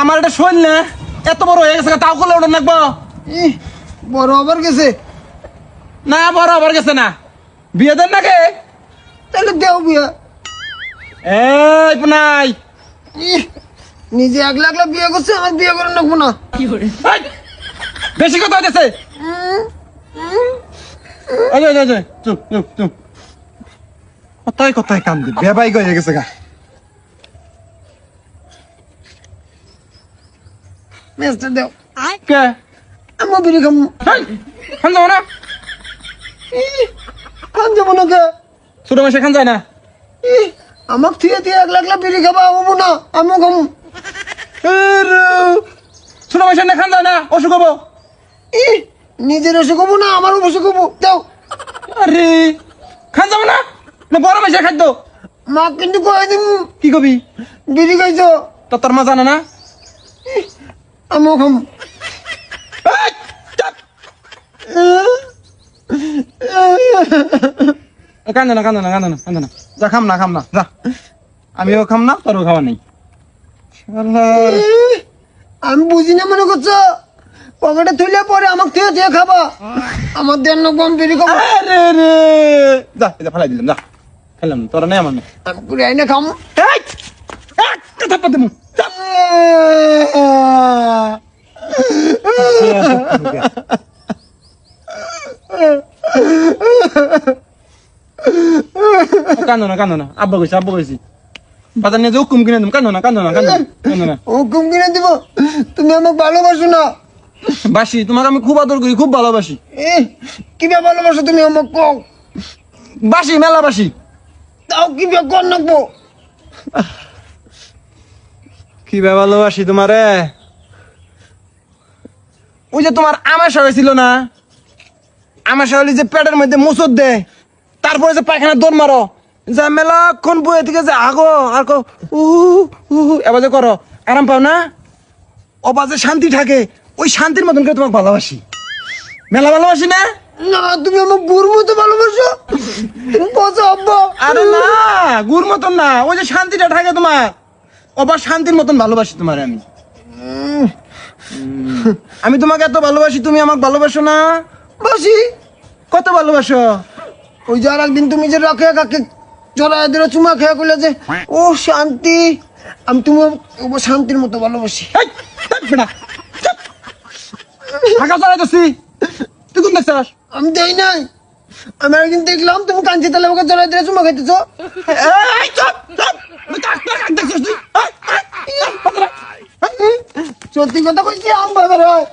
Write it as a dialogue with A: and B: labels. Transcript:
A: আমার এটা শৈল না এত বড় হয়ে গেছে তাও করলে ওটা নাকবো
B: ইহ, বড় আবার গেছে।
A: না বড় আবার গেছে না। বিয়ে দেন নাকি?
B: তাহলে দেও বিয়া।
A: এই নাই
B: নিজে এক লাখ লাখ বিয়ে করছে আমার বিয়ে করে নেব না।
A: বেশি কথা হইতেছে। চুপ চুপ চুপ। কথায় কথায় কাম দি বেবাই হয়ে গেছে গা।
B: মেসটা দেও
A: কে
B: আমার বিড়ি খাম
A: খান যাব না
B: খান যাব না কে
A: ছোট মাসে খান যায় না
B: আমাক থিয়ে থিয়ে এক লাখ লাখ বিড়ি খাবা হব না আমিও খাম
A: ছোট মাসে না খান যায় না অসুখ হব
B: নিজের অসুখ হব না আমারও অসুখ হব দাও
A: আরে খান যাব না না বড় মাসে খাদ্য
B: মা কিন্তু কয়ে দিম
A: কি কবি
B: বিড়ি খাইছো
A: তো তোর মা জানে না এ, কান্দো না কান্দো না কান্দো না কান্দো না যা খাম না খাম না যা আমিও খাম না তোরও খাওয়া নেই
B: আমি বুঝি না মনে করছ পকেটে তুলে পরে আমাকে থিয়ে থিয়ে খাবা আমার দেন কম বিড়ি
A: আরে রে যা এটা ফেলাই দিলাম যা খেলাম তোরা নেই আমার নেই
B: আমি করে আইনে খাম
A: দিমু। যা। কান্দো না কান্দো না। আব্বা কইছি আব্বা কইছি। বাজার নিয়ে হুকুম কিনে দিম। কান্দো না কান্দো না কান্দো না
B: হুকুম কিনে দিব? তুমি আমাকে ভালোবাসো না।
A: বাসি তোমাকে আমি খুব আদর করি খুব ভালোবাসি।
B: এ কীভাবে ভালোবাসো তুমি আমাকে কও।
A: বাসি মেলা বাসি।
B: তাও কীভাবে কর নাকবো।
A: কি ভালোবাসি তোমারে? ওই যে তোমার আমাশা হয়েছিল না? আমাশা হলে যে পেটের মধ্যে মুসর দে তারপরে যে পায়খানা দৌড় মারো যে মেলাক্ষণ বয়ে থেকে যে আগো আর কো উহু উহু এবার যে করো আরাম পাও না? অবা যে শান্তি থাকে ওই শান্তির মতন করে তোমাকে ভালোবাসি। মেলা ভালোবাসি না?
B: না তুমি আমার গুর মতো ভালোবাসো। তুমি বসো আব্বা
A: আরে না গুর মতন না ওই যে শান্তিটা থাকে তোমার। অবা শান্তির মতন ভালোবাসি তোমার আমি। আমি তোমাকে এত ভালোবাসি তুমি আমাকে ভালোবাসো না।
B: বাসি
A: কত ভালোবাসো?
B: ওই যে আর একদিন তুমি যে রাখে কাকে জড়ায় দিলে চুমা খেয়ে করলে যে ও শান্তি আমি তুমি শান্তির মতো ভালোবাসি।
A: চড়াইতেছি তুই কোন দেখছিস
B: আমি দেই নাই। আমি একদিন দেখলাম তুমি কাঞ্চি তালে জড়ায় দিলে চুমা খাইতেছো।
A: এই, চুপ, চুপ। তুই কাক- কাক- কাক দেখছিস তুই? এই, এই, এই, পাতলা।
B: সত্যি কথা কইছি আম বাজার হয়।